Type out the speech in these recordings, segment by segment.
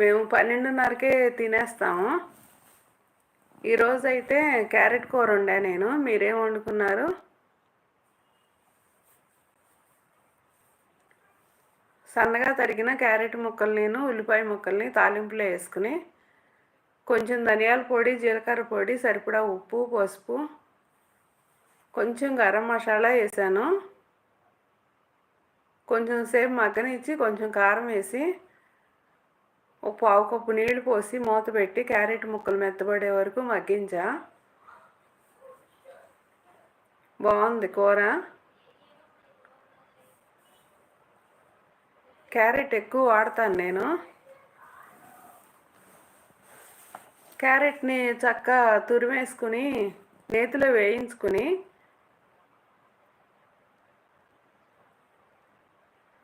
మేము పన్నెండున్నరకే తినేస్తాము. ఈరోజు అయితే క్యారెట్ కూర వండా నేను. మీరేం వండుకున్నారు? సన్నగా తరిగిన క్యారెట్ ముక్కలు నేను ఉల్లిపాయ ముక్కల్ని తాలింపులో వేసుకుని కొంచెం ధనియాల పొడి జీలకర్ర పొడి సరిపడా ఉప్పు పసుపు కొంచెం గరం మసాలా వేసాను. కొంచెం సేపు మగ్గనిచ్చి కొంచెం కారం వేసి ఒక పావు కప్పు నీళ్ళు పోసి మూత పెట్టి క్యారెట్ ముక్కలు మెత్తబడే వరకు మగ్గించా. బాగుంది కూర. క్యారెట్ ఎక్కువ వాడతాను నేను. క్యారెట్ని చక్కగా తురిమేసుకుని నేతిలో వేయించుకుని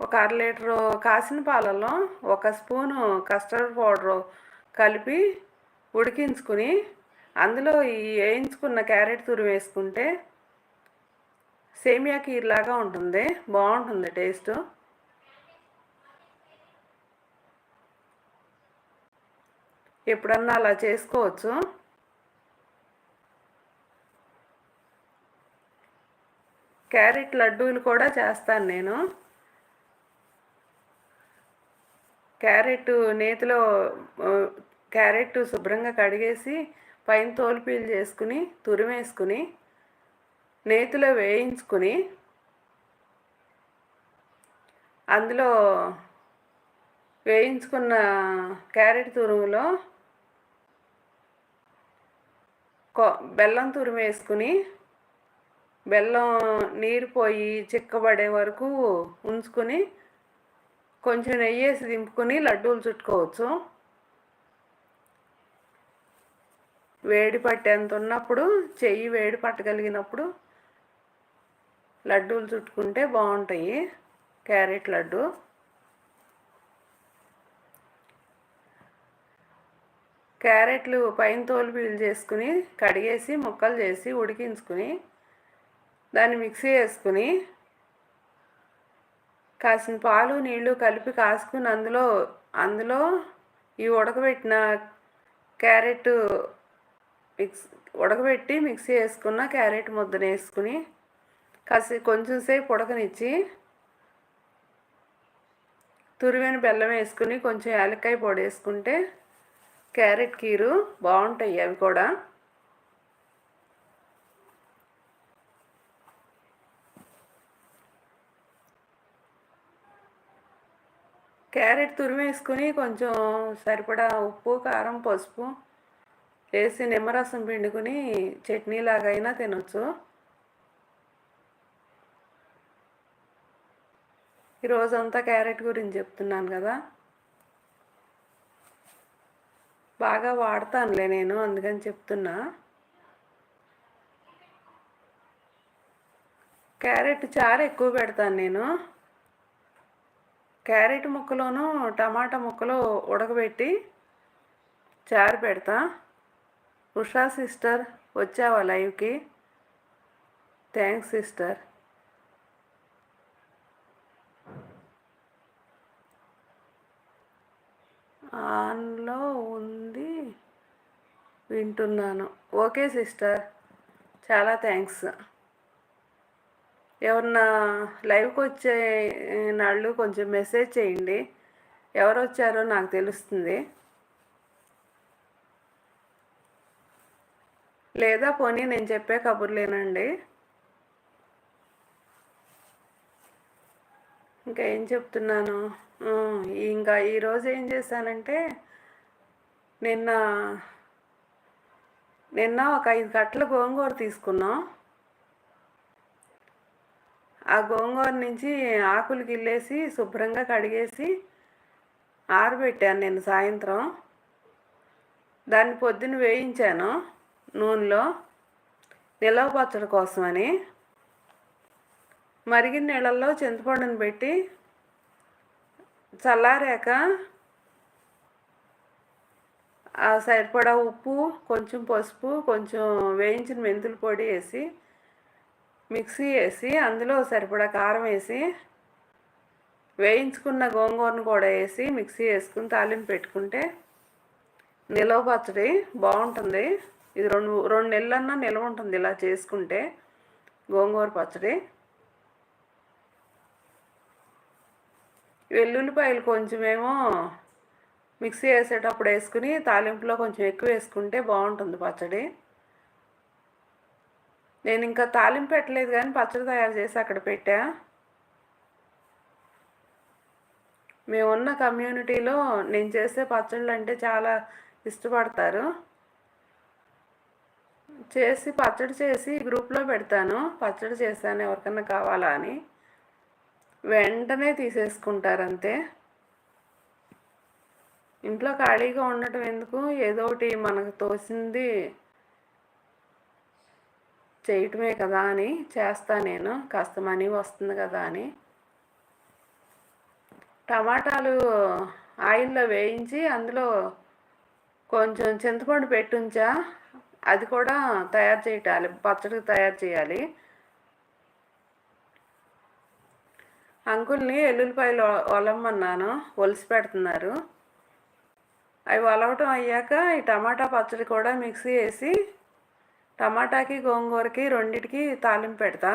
ఒక అర లీటరు కాసిన పాలలో ఒక స్పూను కస్టర్డ్ పౌడరు కలిపి ఉడికించుకుని అందులో ఈ వేయించుకున్న క్యారెట్ తురిమి వేసుకుంటే సేమియా కీర్లాగా ఉంటుంది. బాగుంటుంది టేస్ట్. ఎప్పుడన్నా అలా చేసుకోవచ్చు. క్యారెట్ లడ్డూలు కూడా చేస్తాను నేను. క్యారెట్ నేతిలో క్యారెట్ శుభ్రంగా కడిగేసి పైన తోలుపీలు చేసుకుని తురిమేసుకుని నేతిలో వేయించుకుని అందులో వేయించుకున్న క్యారెట్ తురుములో బెల్లం తురుము వేసుకుని బెల్లం నీరు పోయి చిక్కబడే వరకు ఉంచుకుని కొంచెం నెయ్యి వేసి దింపుకొని లడ్డూలు చుట్టుకోవచ్చు. వేడి పట్టేంత ఉన్నప్పుడు చెయ్యి వేడి పట్టగలిగినప్పుడు లడ్డూలు చుట్టుకుంటే బాగుంటాయి. క్యారెట్ లడ్డు. క్యారెట్లు పైన తోలు పీల్ చేసుకుని కడిగేసి ముక్కలు చేసి ఉడికించుకుని దాన్ని మిక్సీ వేసుకుని కాసిన పాలు నీళ్ళు కలిపి కాసుకుని అందులో అందులో ఈ ఉడకబెట్టిన క్యారెట్ మిక్స్ ఉడకబెట్టి మిక్సీ వేసుకున్న క్యారెట్ ముద్దను వేసుకుని కాసి కొంచెం సేపు ఉడకనిచ్చి తురివైన బెల్లం వేసుకుని కొంచెం యాలక్కాయ పొడి వేసుకుంటే క్యారెట్ కీరు బాగుంటాయి అవి కూడా. క్యారెట్ తురిమేసుకుని కొంచెం సరిపడా ఉప్పు కారం పసుపు వేసి నిమ్మరసం పిండుకుని చట్నీ లాగైనా తినొచ్చు ఈరోజంతా క్యారెట్ గురించి చెప్తున్నాను కదా. బాగా వాడతానులే నేను అందుకని చెప్తున్నా. క్యారెట్ చారు ఎక్కువ పెడతాను నేను. క్యారెట్ ముక్కలోను టమాటా ముక్కలు ఉడకబెట్టి చారు పెడతా. ఉషా సిస్టర్ వచ్చావా లైవ్కి? Thanks sister. ఆన్లో ఉంది. వింటున్నాను. Okay sister. చాలా థ్యాంక్స్ ఎవరన్నా లైవ్కి వచ్చే నాళ్ళు కొంచెం మెసేజ్ చేయండి. ఎవరు వచ్చారో నాకు తెలుస్తుంది. లేదా పోనీ నేను చెప్పే కబుర్లేనండి. ఇంకా ఏం చెప్తున్నాను? ఇంకా ఈరోజు ఏం చేశానంటే నిన్న నిన్న ఒక ఐదు కట్టల గోంగూర తీసుకున్నాం. ఆ గోంగూర నుంచి ఆకులు గిల్లేసి శుభ్రంగా కడిగేసి ఆరబెట్టాను నేను సాయంత్రం. దాన్ని పొద్దున్న వేయించాను నూనెలో నిలవ పచ్చడి కోసమని. మరిగిన నీళ్ళల్లో చింతపండుని పెట్టి చల్లారాక సరిపడా ఉప్పు కొంచెం పసుపు కొంచెం వేయించిన మెంతుల పొడి వేసి మిక్సీ వేసి అందులో సరిపడా కారం వేసి వేయించుకున్న గోంగూరను కూడా వేసి మిక్సీ వేసుకుని తాలింపు పెట్టుకుంటే నిలవ పచ్చడి బాగుంటుంది. ఇది రెండు రెండు నెలలన్నా నిల్వ ఉంటుంది ఇలా చేసుకుంటే గోంగూర పచ్చడి. వెల్లుల్లిపాయలు కొంచెమేమో మిక్సీ వేసేటప్పుడు వేసుకుని తాలింపులో కొంచెం ఎక్కువ వేసుకుంటే బాగుంటుంది పచ్చడి. నేను ఇంకా తాలింపు పెట్టలేదు కానీ పచ్చడి తయారు చేసి అక్కడ పెట్టా. మేమున్న కమ్యూనిటీలో నేను చేసే పచ్చళ్ళు అంటే చాలా ఇష్టపడతారు. చేసి పచ్చడి చేసి గ్రూప్లో పెడతాను. పచ్చడి చేశాను ఎవరికన్నా కావాలా అని. వెంటనే తీసేసుకుంటారు అంతే. ఇంట్లో ఖాళీగా ఉండటం ఎందుకు? ఏదో ఒకటి మనకు తోసింది చేయటమే కదా అని చేస్తా నేను. కాస్త మనీ వస్తుంది కదా అని. టమాటాలు ఆయిల్లో వేయించి అందులో కొంచెం చింతపండు పెట్టుంచా. అది కూడా తయారు చేయాలి పచ్చడికి తయారు చేయాలి. అంకుల్ని ఎల్లుల్లిపాయలు ఒలమ్మన్నాను ఒలిసి పెడుతున్నారు. అవి ఒలవటం అయ్యాక ఈ టమాటా పచ్చడి కూడా మిక్సీ వేసి టమాటాకి గోంగూరకి రెండిటికి తాలింపు పెడతా.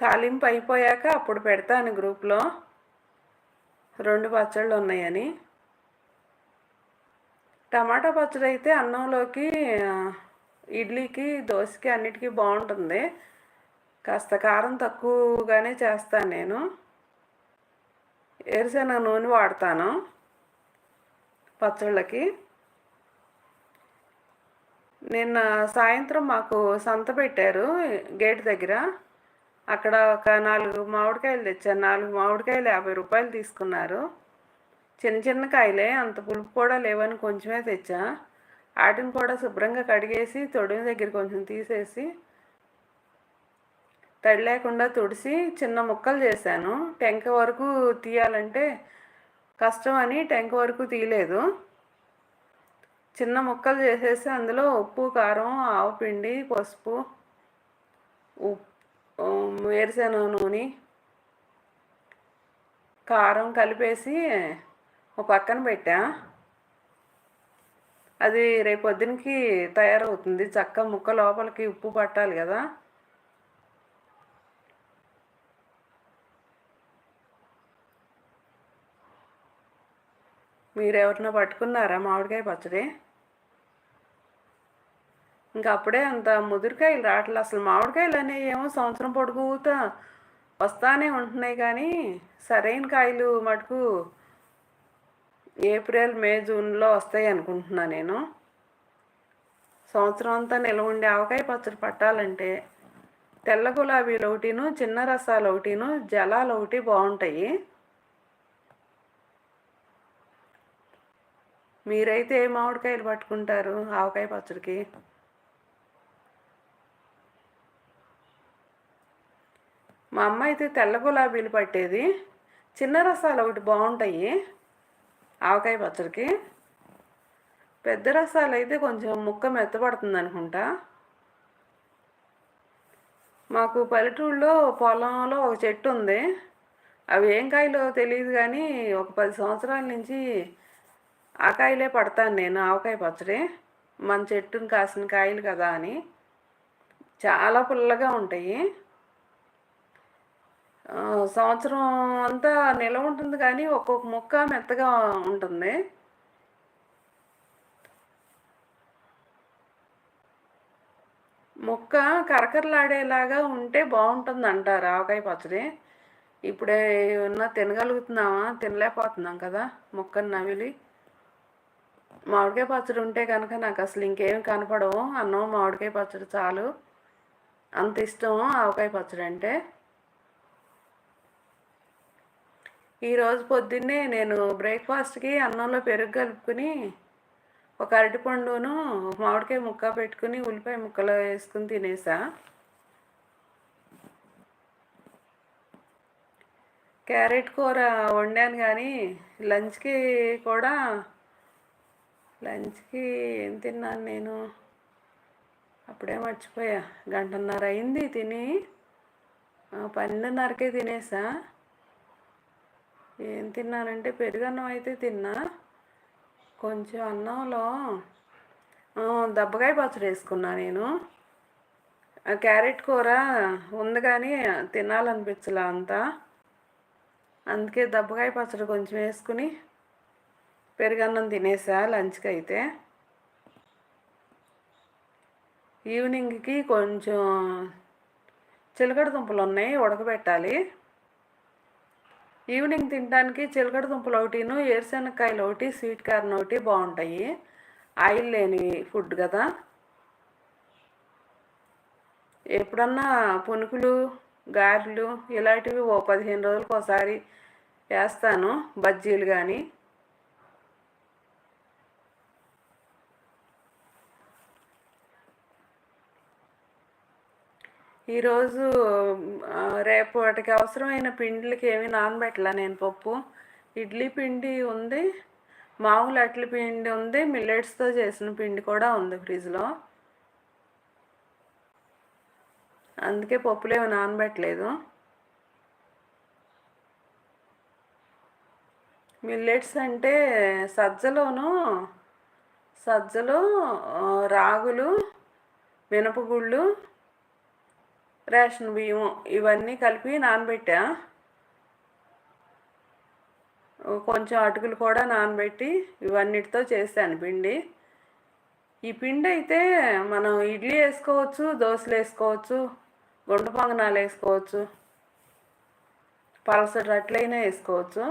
తాలింపు అయిపోయాక అప్పుడు పెడతాను గ్రూప్లో. రెండు పచ్చళ్ళు ఉన్నాయని. టమాటా పచ్చడి అయితే అన్నంలోకి ఇడ్లీకి దోశకి అన్నిటికీ బాగుంటుంది. కాస్త కారం తక్కువగానే చేస్తాను నేను. ఏరుశనగ నూనె వాడతాను పచ్చళ్ళకి. నిన్న సాయంత్రం మాకు సంత పెట్టారు గేట్ దగ్గర. అక్కడ ఒక నాలుగు మామిడికాయలు తెచ్చారు. నాలుగు మామిడికాయలు యాభై రూపాయలు తీసుకున్నారు. చిన్న చిన్న కాయలే అంత పులుపు కూడా లేవని కొంచెమే తెచ్చా. వాటిని కూడా శుభ్రంగా కడిగేసి తొడిమి దగ్గర కొంచెం తీసేసి తడి లేకుండా తుడిసి చిన్న ముక్కలు చేశాను. టెంక వరకు తీయాలంటే కష్టం అని టెంక వరకు తీయలేదు. చిన్న ముక్కలు చేసేసి అందులో ఉప్పు కారం ఆవు పిండి పసుపు ఉప్పు వేరుశెనగ నూనె కారం కలిపేసి ఒక పక్కన పెట్టా. అది రేపు పొద్దునకి తయారవుతుంది. చక్క ముక్క లోపలికి ఉప్పు పట్టాలి కదా. మీరు ఎవరినో పట్టుకున్నారా మామిడికాయ పచ్చడి? ఇంకా అప్పుడే అంత ముదిరికాయలు రావట్లేదు అసలు మామిడికాయలు అనేవి ఏమో సంవత్సరం పొడుగుతా వస్తానే ఉంటున్నాయి కానీ సరైన కాయలు మటుకు ఏప్రిల్ మే జూన్లో వస్తాయి అనుకుంటున్నా నేను. సంవత్సరం అంతా నిల్వ ఉండే ఆవకాయ పచ్చడి పట్టాలంటే తెల్ల గులాబీలు ఒకటిను చిన్న రసాలు ఒకటిను జలాలు ఒకటి బాగుంటాయి. మీరైతే ఏ మామిడికాయలు పట్టుకుంటారు ఆవకాయ పచ్చడికి? మా అమ్మ అయితే తెల్ల గులాబీలు పట్టేది. చిన్న రసాలు ఒకటి బాగుంటాయి. ఆవకాయ పచ్చడికి. పెద్ద రసాలు అయితే కొంచెం ముక్క మెత్తపడుతుంది అనుకుంటా. మాకు పల్లెటూళ్ళలో పొలంలో ఒక చెట్టు ఉంది. అవి ఏం కాయలో తెలియదు కానీ ఒక పది సంవత్సరాల నుంచి ఆ కాయలే పడతాను నేను ఆవకాయ పచ్చడి. మన చెట్టుని కాసిన కాయలు కదా అని. చాలా పుల్లగా ఉంటాయి. సంవత్సరం అంతా నిలవ ఉంటుంది కానీ ఒక్కొక్క ముక్క మెత్తగా ఉంటుంది. ముక్క కరకరలాడేలాగా ఉంటే బాగుంటుంది అంటారు ఆవకాయ పచ్చడి. ఇప్పుడే ఏమన్నా తినగలుగుతున్నామా? తినలేకపోతున్నాం కదా మొక్కను నవిలి మామిడికాయ పచ్చడి ఉంటే కనుక నాకు అసలు ఇంకేం కనపడవు. అన్నం మామిడికాయ పచ్చడి చాలు. అంత ఇష్టం ఆవకాయ పచ్చడి అంటే. ఈరోజు పొద్దున్నే నేను బ్రేక్ఫాస్ట్కి అన్నంలో పెరుగు కలుపుకుని ఒక అరటిపండును మామిడికాయ ముక్క పెట్టుకుని ఉల్లిపాయ ముక్కలు వేసుకుని తినేసా. క్యారెట్ కూర వండాను కానీ లంచ్కి కూడా లంచ్కి ఏం తిన్నాను నేను? అప్పుడే మర్చిపోయా. గంటన్నర అయింది తిని పన్నెండున్నరకే తినేసా. ఏం తిన్నానంటే పెరుగన్నం అయితే తిన్నా. కొంచెం అన్నంలో దబ్బకాయ పచ్చడి వేసుకున్నా నేను. క్యారెట్ కూర ఉంది కానీ తినాలనిపించలే అంతా. అందుకే దబ్బకాయ పచ్చడి కొంచెం వేసుకుని పెరుగన్నం తినేసా లంచ్కి అయితే. ఈవినింగ్కి కొంచెం చిలకడ దుంపలు ఉన్నాయి ఉడకబెట్టాలి. ఈవినింగ్ తినడానికి చిలకడ దుంపలు ఒకటిను ఏరుశనక్కాయలు ఒకటి స్వీట్ కార్న్ ఒకటి బాగుంటాయి. ఆయిల్ లేని ఫుడ్ కదా. ఎప్పుడన్నా పునుకులు గారెలు ఇలాంటివి ఓ పదిహేను రోజులకు ఒకసారి వేస్తాను బజ్జీలు కానీ ఈరోజు రేపు వాటికి అవసరమైన పిండిలకి ఏమి నానబెట్టలా నేను పప్పు. ఇడ్లీ పిండి ఉంది మామూలు అట్ల పిండి ఉంది మిల్లెట్స్తో చేసిన పిండి కూడా ఉంది ఫ్రిడ్జ్లో. అందుకే పప్పులు ఏమి నానబెట్టలేదు. మిల్లెట్స్ అంటే సజ్జలోను సజ్జలు రాగులు మినపగుళ్ళు రేషన్ బియ్యం ఇవన్నీ కలిపి నానబెట్టా. కొంచెం అటుకులు కూడా నానబెట్టి ఇవన్నిటితో చేశాను పిండి. ఈ పిండి అయితే మనం ఇడ్లీ వేసుకోవచ్చు దోశలు వేసుకోవచ్చు గుండు పొంగనాలు వేసుకోవచ్చు పలసటి అట్లయినా వేసుకోవచ్చు.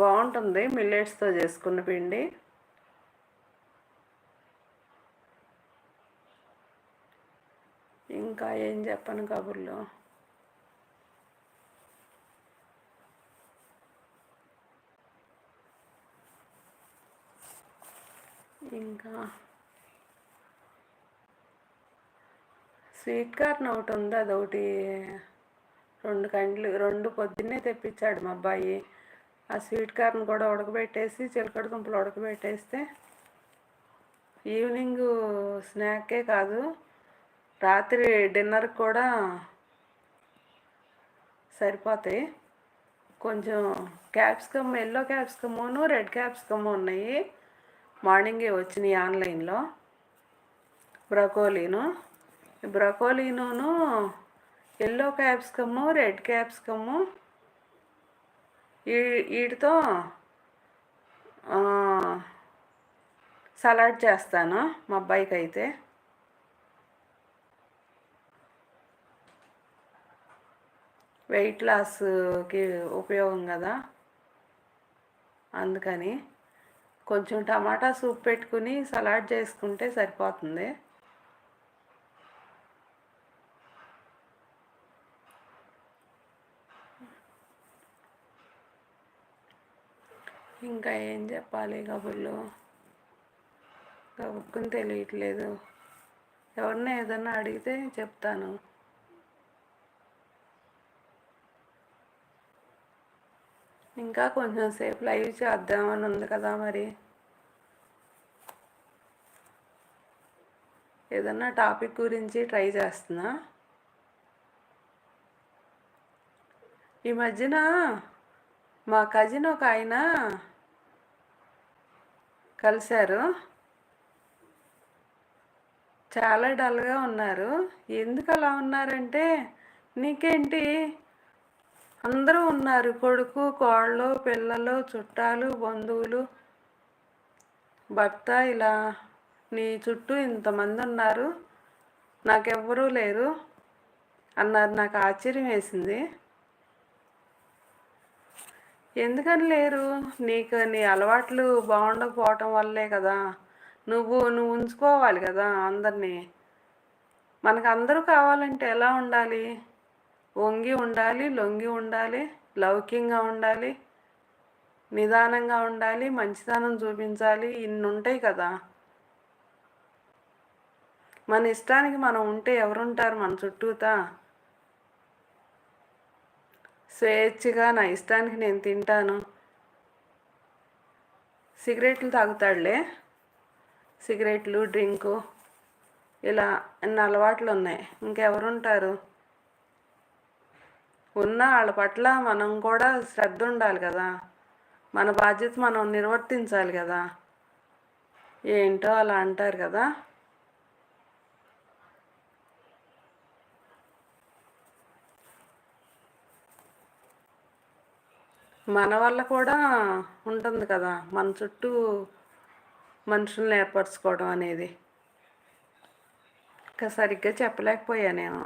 బాగుంటుంది మిల్లెట్స్తో చేసుకున్న పిండి. ఇంకా ఏం చెప్పను కబుర్లు. ఇంకా స్వీట్ కార్న్ ఒకటి ఉంది అదొకటి రెండు కండ్లు రెండు పొద్దున్నే తెప్పించాడు మా అబ్బాయి. ఆ స్వీట్ కార్న్ కూడా ఉడకబెట్టేసి చిలకడ దుంపలు ఉడకబెట్టేస్తే ఈవినింగ్ స్నాకే కాదు. రాత్రి డిన్నర్ కూడా సరిపోతాయి. కొంచెం క్యాప్సికమ్ ఎల్లో క్యాప్సికమ్ను రెడ్ క్యాప్సికమ్ ఉన్నాయి. మార్నింగే వచ్చినాయి ఆన్లైన్లో. బ్రకోలీను. బ్రకోలీను ఎల్లో క్యాప్సికము రెడ్ క్యాప్సికము వీటితో సలాడ్ చేస్తాను మా అబ్బాయికి అయితే వెయిట్ లాస్కి ఉపయోగం కదా? అందుకని కొంచెం టమాటా సూప్ పెట్టుకుని సలాడ్ చేసుకుంటే సరిపోతుంది. ఇంకా ఏం చెప్పాలి కబుర్లు? కబుక్కుని తెలియట్లేదు. ఎవరిని ఏదన్నా అడిగితే చెప్తాను. ఇంకా కొంచెం సేపు లైవ్ చేద్దామని ఉంది కదా మరి. ఏదన్నా టాపిక్ గురించి ట్రై చేస్తున్నా. ఈ మధ్యన మా కజిన్ ఒక ఆయన కలిశారు. చాలా డల్గా ఉన్నారు. ఎందుకు అలా ఉన్నారంటే నీకేంటి? అందరూ ఉన్నారు. కొడుకు కోళ్ళు పిల్లలు చుట్టాలు బంధువులు భర్త ఇలా నీ చుట్టూ ఇంతమంది ఉన్నారు. నాకెవ్వరూ లేరు అన్నారు. నాకు ఆశ్చర్యం వేసింది. ఎందుకని లేరు? నీకు నీ అలవాట్లు బాగుండకపోవటం వల్లే కదా. నువ్వు నువ్వు ఉంచుకోవాలి కదా అందరినీ. మనకు అందరూ కావాలంటే ఎలా ఉండాలి? వంగి ఉండాలి లొంగి ఉండాలి లౌక్యంగా ఉండాలి నిదానంగా ఉండాలి మంచితనం చూపించాలి. ఇన్ని ఉంటాయి కదా. మన ఇష్టానికి మనం ఉంటే ఎవరుంటారు మన చుట్టూతా? స్వేచ్ఛగా నా ఇష్టానికి నేను తింటాను. సిగరెట్లు తాగుతాడులే. సిగరెట్లు డ్రింకు ఇలా అన్ని అలవాట్లు ఉన్నాయి ఇంకెవరుంటారు? ఉన్న వాళ్ళ పట్ల మనం కూడా శ్రద్ధ ఉండాలి కదా. మన బాధ్యత మనం నిర్వర్తించాలి కదా. ఏంటో అలా అంటారు కదా. మన వల్ల కూడా ఉంటుంది కదా. మన చుట్టూ మనుషులను ఏర్పరచుకోవడం అనేది. ఇంకా సరిగ్గా చెప్పలేకపోయా నేను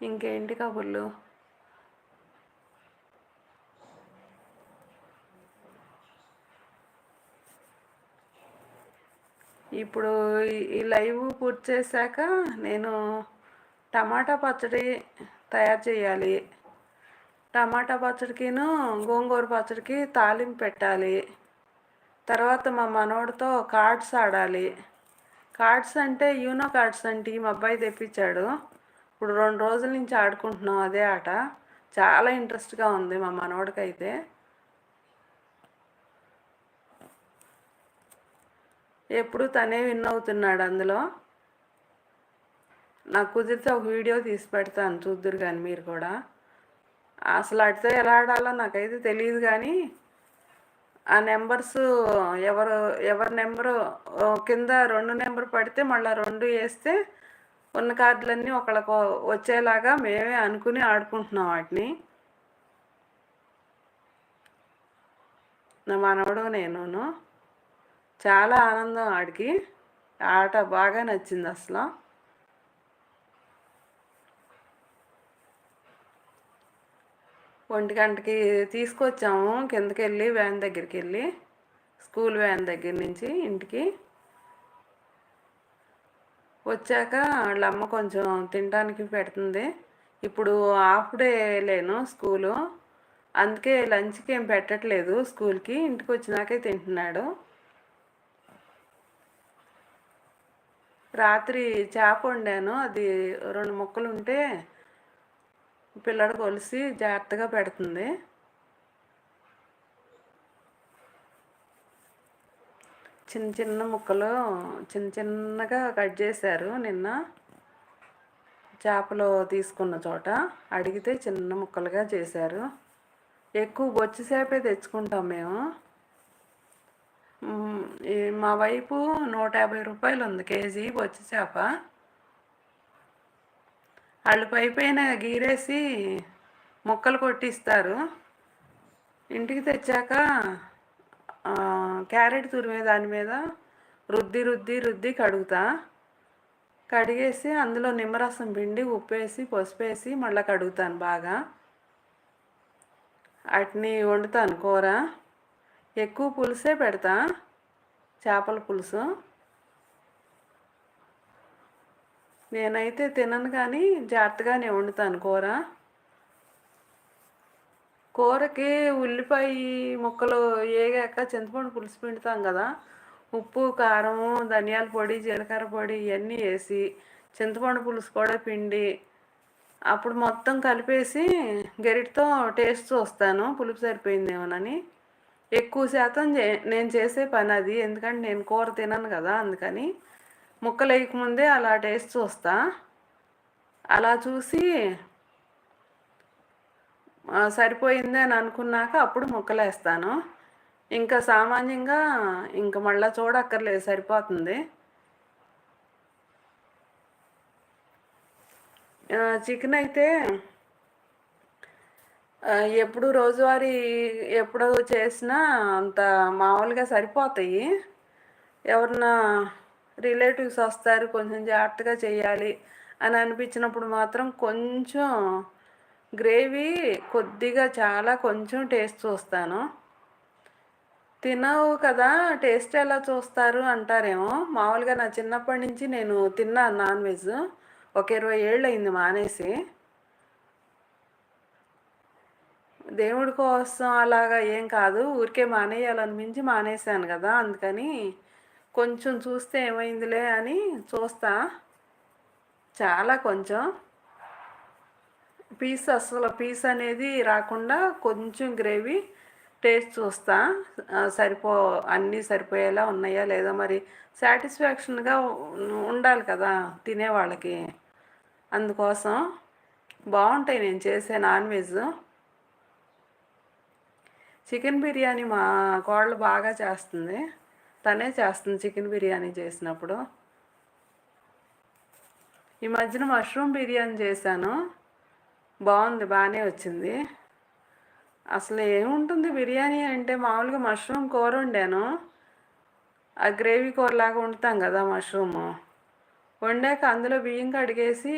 ఇంకేంటి కబుర్లు? ఇప్పుడు ఈ లైవ్ పూర్తి చేశాక నేను టమాటా పచ్చడి తయారు చేయాలి. టమాటా పచ్చడికిను గోంగూర పచ్చడికి తాలింపు పెట్టాలి. తర్వాత మా మనోడితో కార్డ్స్ ఆడాలి. కార్డ్స్ అంటే యూనో కార్డ్స్ అంటే మా అబ్బాయి తెప్పించాడు. ఇప్పుడు రెండు రోజుల నుంచి ఆడుకుంటున్నాం అదే ఆట. చాలా ఇంట్రెస్ట్గా ఉంది మా మనోడికైతే ఎప్పుడు తనే విన్ అవుతున్నాడు అందులో. నాకు కుదిరితే ఒక వీడియో తీసి పెడతాను చూద్దురు కానీ మీరు కూడా. అసలు అడితే ఎలా ఆడాలో నాకైతే తెలియదు కానీ ఆ నెంబర్స్ ఎవరు ఎవరి నెంబరు కింద రెండు నెంబర్ పడితే మళ్ళీ రెండు వేస్తే ఉన్న కార్డులన్నీ ఒకళ్ళకు వచ్చేలాగా మేమే అనుకుని ఆడుకుంటున్నాం వాటిని. నా మనవడు నేను చాలా ఆనందం ఆడికి. ఆట బాగా నచ్చింది అసలు. ఒంటి గంటకి తీసుకొచ్చాము. కిందకి వెళ్ళి వ్యాన్ దగ్గరికి వెళ్ళి స్కూల్ వ్యాన్ దగ్గర నుంచి ఇంటికి. వచ్చాక వాళ్ళమ్మ కొంచెం తినడానికి పెడుతుంది. ఇప్పుడు హాఫ్ డే లేను స్కూలు. అందుకే లంచ్కి ఏం పెట్టట్లేదు స్కూల్కి. ఇంటికి వచ్చినాకే తింటున్నాడు. రాత్రి చేప వండాను. అది రెండు ముక్కలు ఉంటే పిల్లడు కొలిసి జాగ్రత్తగా పెడుతుంది. చిన్న చిన్న ముక్కలు చిన్న చిన్నగా కట్ చేశారు నిన్న. చేపలు తీసుకున్న చోట అడిగితే చిన్న ముక్కలుగా చేశారు. ఎక్కువ బొచ్చు చేపే తెచ్చుకుంటాం మేము. మా వైపు నూట యాభై రూపాయలు ఉంది కేజీ బొచ్చు చేప. వాళ్ళు పై పైన గీరేసి ముక్కలు కొట్టిస్తారు. ఇంటికి తెచ్చాక క్యారెట్ తురిమే దాని మీద రుద్ది రుద్ది రుద్ది కడుగుతా. కడిగేసి అందులో నిమ్మరసం పిండి ఉప్పేసి పసుపేసి మళ్ళీ కడుగుతాను బాగా. వాటిని వండుతాను కూర. ఎక్కువ పులుసే పెడతా చేపల పులుసు. నేనైతే తినను కానీ జాగ్రత్తగానే వండుతాను కూర. కూరకి ఉల్లిపాయ ముక్కలు వేగాక చింతపండు పులుసు పిండుతాం కదా. ఉప్పు కారము ధనియాల పొడి జీలకర్ర పొడి ఇవన్నీ వేసి చింతపండు పులుసు కూడా పిండి అప్పుడు మొత్తం కలిపేసి గరిటతో టేస్ట్ చూస్తాను. పులుపు సరిపోయిందేమోనని. ఎక్కువ శాతం నేను చేసే పని అది. ఎందుకంటే నేను కూర తినను కదా అందుకని. ముక్కలు వేయకముందే అలా టేస్ట్ చూస్తా. అలా చూసి సరిపోయింది అని అనుకున్నాక అప్పుడు ముక్కలేస్తాను. ఇంకా సామాన్యంగా ఇంకా మళ్ళీ చూడక్కర్లేదు సరిపోతుంది. చికెన్ అయితే ఎప్పుడు రోజువారీ ఎప్పుడు చేసినా అంత మామూలుగా సరిపోతాయి. ఎవరన్నా రిలేటివ్స్ వస్తారు కొంచెం జాగ్రత్తగా చేయాలి అని అనిపించినప్పుడు మాత్రం కొంచెం గ్రేవీ కొద్దిగా చాలా కొంచెం టేస్ట్ చూస్తాను. తినవు కదా టేస్ట్ ఎలా చూస్తారు అంటారేమో. మామూలుగా నా చిన్నప్పటి నుంచి నేను తిన్నాను నాన్ వెజ్. ఒక ఇరవై ఏళ్ళు అయింది మానేసి. దేవుడి కోసం అలాగా ఏం కాదు. ఊరికే మానేయాలని మించి మానేశాను కదా అందుకని కొంచెం చూస్తే ఏమైందిలే అని చూస్తా. చాలా కొంచెం. పీస్ అసలు పీస్ అనేది రాకుండా కొంచెం గ్రేవీ టేస్ట్ చూస్తా. సరిపో అన్నీ సరిపోయేలా ఉన్నాయా లేదా మరి సాటిస్ఫాక్షన్గా ఉండాలి కదా తినేవాళ్ళకి అందుకోసం బాగుంటాయి నేను చేసే నాన్ వెజ్. చికెన్ బిర్యానీ మా కోళ్ళు బాగా చేస్తుంది. తనే చేస్తుంది చికెన్ బిర్యానీ చేసినప్పుడు. ఈ మధ్యన మష్రూమ్ బిర్యానీ చేశాను. బాగుంది బాగానే వచ్చింది. అసలు ఏముంటుంది బిర్యానీ అంటే మామూలుగా మష్రూమ్ కూర వండాను. ఆ గ్రేవీ కూరలాగా వండుతాం కదా మష్రూమ్. వండాక అందులో బియ్యం కడిగేసి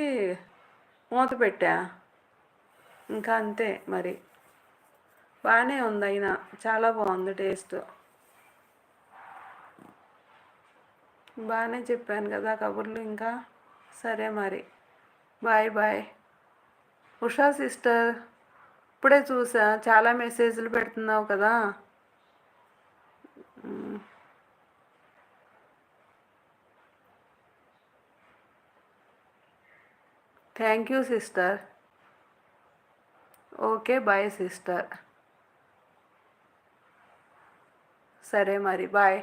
మూత పెట్టా. ఇంకా అంతే మరి. బాగానే ఉంది అయినా చాలా బాగుంది టేస్ట్. బాగానే చెప్పాను కదా కబుర్లు ఇంకా. సరే మరి. Bye bye. ఉషా సిస్టర్ ఇప్పుడే చూసా చాలా మెసేజ్లు పెడుతున్నావు కదా. Thank you sister okay bye sister సరే మరి బాయ్